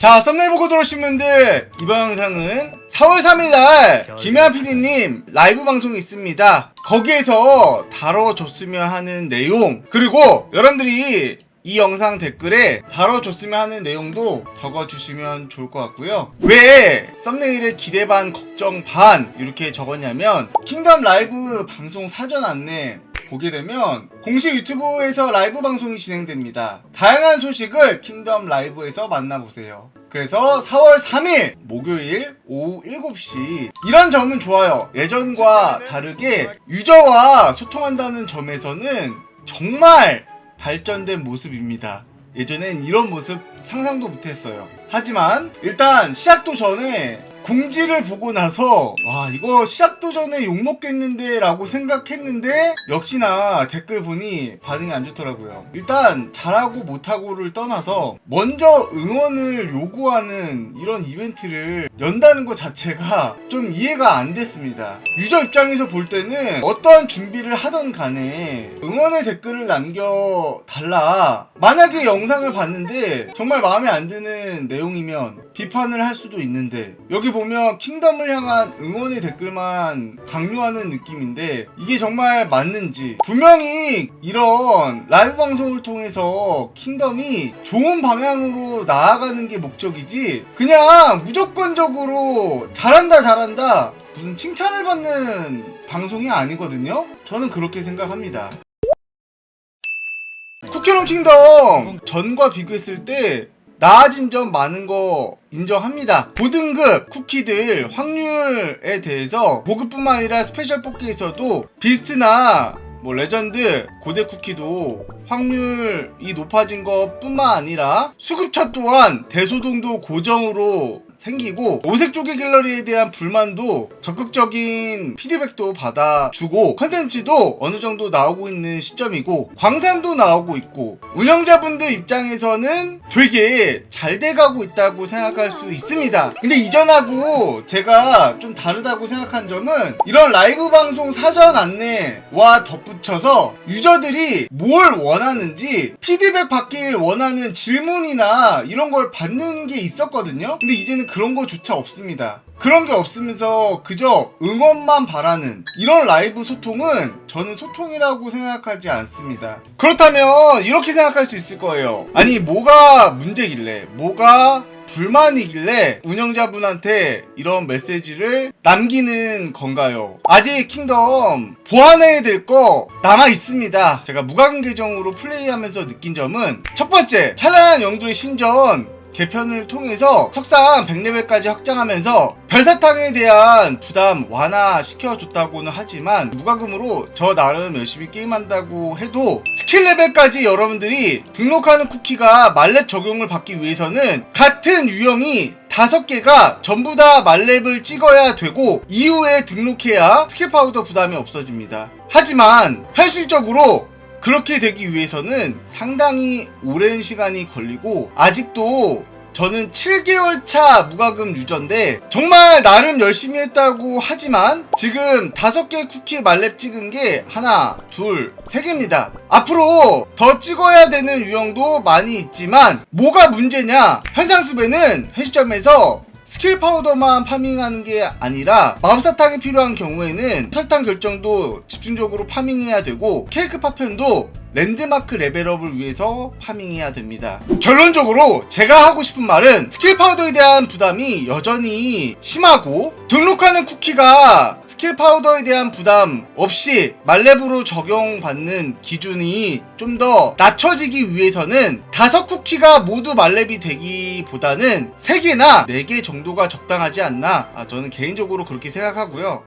자, 썸네일 보고 들어오신 분들, 이번 영상은 4월 3일날 김혜한 PD님 라이브 방송이 있습니다. 거기에서 다뤄줬으면 하는 내용, 그리고 여러분들이 이 영상 댓글에 다뤄줬으면 하는 내용도 적어주시면 좋을 것 같고요. 왜 썸네일에 기대 반, 걱정 반 이렇게 적었냐면 킹덤 라이브 방송 사전 안내 보게 되면 공식 유튜브에서 라이브 방송이 진행됩니다. 다양한 소식을 킹덤 라이브에서 만나보세요. 그래서 4월 3일 목요일 오후 7시 이런 점은 좋아요. 예전과 다르게 유저와 소통한다는 점에서는 정말 발전된 모습입니다. 예전엔 이런 모습 상상도 못했어요. 하지만 일단 시작도 전에 공지를 보고 나서 와 이거 시작도 전에 욕먹겠는데 라고 생각했는데 역시나 댓글 보니 반응이 안 좋더라고요. 일단 잘하고 못하고를 떠나서 먼저 응원을 요구하는 이런 이벤트를 연다는 것 자체가 좀 이해가 안 됐습니다. 유저 입장에서 볼 때는 어떠한 준비를 하던 간에 응원의 댓글을 남겨달라. 만약에 영상을 봤는데 정말 마음에 안 드는 내 용이면 비판을 할 수도 있는데 여기 보면 킹덤을 향한 응원의 댓글만 강요하는 느낌인데 이게 정말 맞는지. 분명히 이런 라이브 방송을 통해서 킹덤이 좋은 방향으로 나아가는 게 목적이지 그냥 무조건적으로 잘한다 잘한다 무슨 칭찬을 받는 방송이 아니거든요. 저는 그렇게 생각합니다. 쿠키런 킹덤 전과 비교했을 때 나아진 점 많은 거 인정합니다. 고등급 쿠키들 확률에 대해서 보급뿐만 아니라 스페셜 뽑기에서도 비스트나 뭐 레전드 고대 쿠키도 확률이 높아진 것 뿐만 아니라 수급차 또한 대소동도 고정으로 생기고 오색 조개 갤러리에 대한 불만도 적극적인 피드백도 받아주고 컨텐츠도 어느 정도 나오고 있는 시점이고 광산도 나오고 있고 운영자분들 입장에서는 되게 잘 돼가고 있다고 생각할 수 있습니다. 근데 이전하고 제가 좀 다르다고 생각한 점은 이런 라이브 방송 사전 안내와 덧붙여서 유저들이 뭘 원하는지 피드백 받길 원하는 질문이나 이런 걸 받는 게 있었거든요. 근데 이제는 그런 거조차 없습니다 그런 게 없으면서 그저 응원만 바라는 이런 라이브 소통은 저는 소통이라고 생각하지 않습니다. 그렇다면 이렇게 생각할 수 있을 거예요. 아니 뭐가 문제길래 뭐가 불만이길래 운영자분한테 이런 메시지를 남기는 건가요? 아직 킹덤 보완해야 될 거 남아 있습니다. 제가 무과금 계정으로 플레이하면서 느낀 점은 첫 번째 찬란한 영들의 신전 개편을 통해서 석상 100레벨까지 확장하면서 별사탕에 대한 부담 완화시켜줬다고는 하지만 무과금으로 저 나름 열심히 게임한다고 해도 스킬 레벨까지 여러분들이 등록하는 쿠키가 말렙 적용을 받기 위해서는 같은 유형이 다섯 개가 전부 다 말렙을 찍어야 되고 이후에 등록해야 스킬 파우더 부담이 없어집니다. 하지만 현실적으로 그렇게 되기 위해서는 상당히 오랜 시간이 걸리고 아직도 저는 7개월 차 무과금 유저인데 정말 나름 열심히 했다고 하지만 지금 5개 쿠키 말렙 찍은 게 하나, 둘, 세 개입니다. 앞으로 더 찍어야 되는 유형도 많이 있지만 뭐가 문제냐? 현상수배는 현 시점에서 스킬 파우더만 파밍하는 게 아니라 마법사탕이 필요한 경우에는 설탕 결정도 집중적으로 파밍해야 되고 케이크 파편도 랜드마크 레벨업을 위해서 파밍해야 됩니다. 결론적으로 제가 하고 싶은 말은 스킬 파우더에 대한 부담이 여전히 심하고 등록하는 쿠키가 스킬 파우더에 대한 부담 없이 말렙으로 적용받는 기준이 좀 더 낮춰지기 위해서는 다섯 쿠키가 모두 말렙이 되기보다는 세 개나 네 개 정도가 적당하지 않나 아, 저는 개인적으로 그렇게 생각하고요.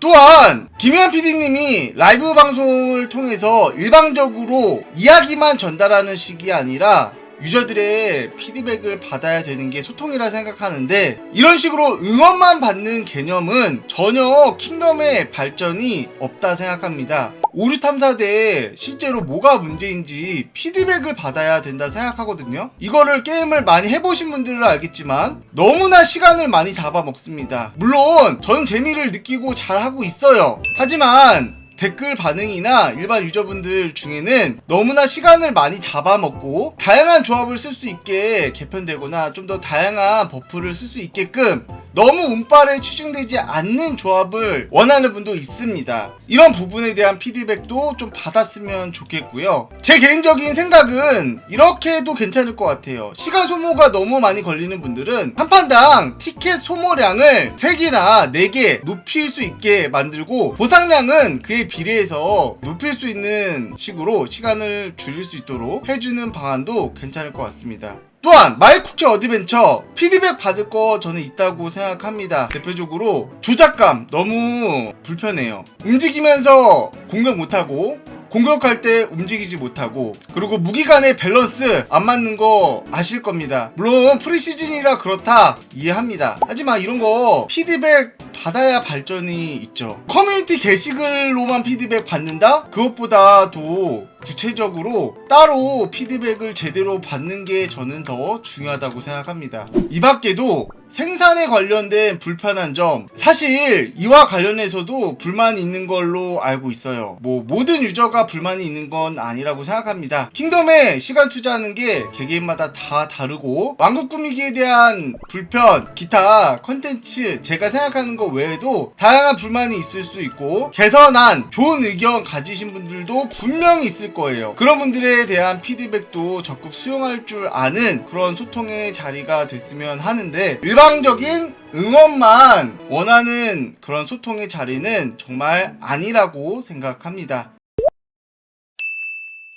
또한 김현 PD님이 라이브 방송을 통해서 일방적으로 이야기만 전달하는 식이 아니라 유저들의 피드백을 받아야 되는 게 소통이라 생각하는데 이런 식으로 응원만 받는 개념은 전혀 킹덤의 발전이 없다 생각합니다. 오류 탐사대에 실제로 뭐가 문제인지 피드백을 받아야 된다 생각하거든요. 이거를 게임을 많이 해보신 분들은 알겠지만 너무나 시간을 많이 잡아먹습니다. 물론 저는 재미를 느끼고 잘하고 있어요. 하지만 댓글 반응이나 일반 유저분들 중에는 너무나 시간을 많이 잡아먹고 다양한 조합을 쓸 수 있게 개편되거나 좀 더 다양한 버프를 쓸 수 있게끔 너무 운빨에 추중되지 않는 조합을 원하는 분도 있습니다. 이런 부분에 대한 피드백도 좀 받았으면 좋겠고요. 제 개인적인 생각은 이렇게 해도 괜찮을 것 같아요. 시간 소모가 너무 많이 걸리는 분들은 한 판당 티켓 소모량을 3개나 4개 높일 수 있게 만들고 보상량은 그에 비례해서 높일 수 있는 식으로 시간을 줄일 수 있도록 해주는 방안도 괜찮을 것 같습니다. 또한 마이쿠키 어드벤처 피드백 받을 거 저는 있다고 생각합니다. 대표적으로 조작감 너무 불편해요. 움직이면서 공격 못하고 공격할 때 움직이지 못하고 그리고 무기 간의 밸런스 안 맞는 거 아실 겁니다. 물론 프리시즌이라 그렇다 이해합니다. 하지만 이런 거 피드백 받아야 발전이 있죠. 커뮤니티 게시글로만 피드백 받는다? 그것보다도 구체적으로 따로 피드백을 제대로 받는 게 저는 더 중요하다고 생각합니다. 이 밖에도 생산에 관련된 불편한 점 사실 이와 관련해서도 불만이 있는 걸로 알고 있어요. 뭐 모든 유저가 불만이 있는 건 아니라고 생각합니다. 킹덤에 시간 투자하는 게 개개인마다 다 다르고 왕국 꾸미기에 대한 불편 기타 컨텐츠 제가 생각하는 거 외에도 다양한 불만이 있을 수 있고 개선안 좋은 의견 가지신 분들도 분명히 있을 거예요. 그런 분들에 대한 피드백도 적극 수용할 줄 아는 그런 소통의 자리가 됐으면 하는데 일방적인 응원만 원하는 그런 소통의 자리는 정말 아니라고 생각합니다.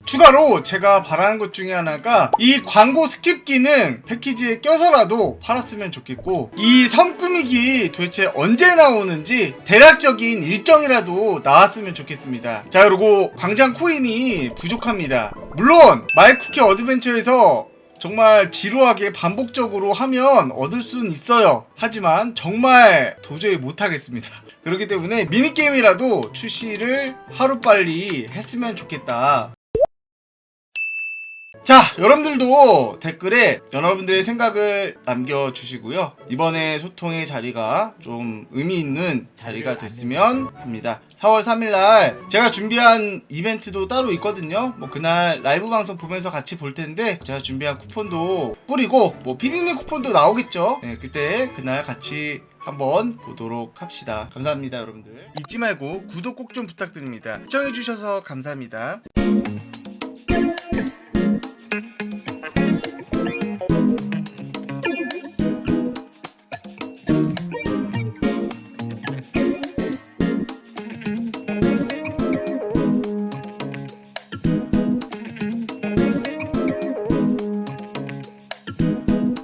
추가로 제가 바라는 것 중에 하나가 이 광고 스킵 기능 패키지에 껴서라도 팔았으면 좋겠고 이 섬 꾸미기 도대체 언제 나오는지 대략적인 일정이라도 나왔으면 좋겠습니다. 자 그리고 광장 코인이 부족합니다. 물론 마이쿠키 어드벤처에서 정말 지루하게 반복적으로 하면 얻을 수는 있어요. 하지만 정말 도저히 못하겠습니다. 그렇기 때문에 미니게임이라도 출시를 하루빨리 했으면 좋겠다. 자, 여러분들도 댓글에 여러분들의 생각을 남겨주시고요. 이번에 소통의 자리가 좀 의미 있는 자리가 됐으면 합니다. 4월 3일날 제가 준비한 이벤트도 따로 있거든요. 뭐 그날 라이브 방송 보면서 같이 볼 텐데 제가 준비한 쿠폰도 뿌리고 뭐 피디님 쿠폰도 나오겠죠. 네, 그때 그날 같이 한번 보도록 합시다. 감사합니다, 여러분들. 잊지 말고 구독 꼭 좀 부탁드립니다. 시청해주셔서 감사합니다.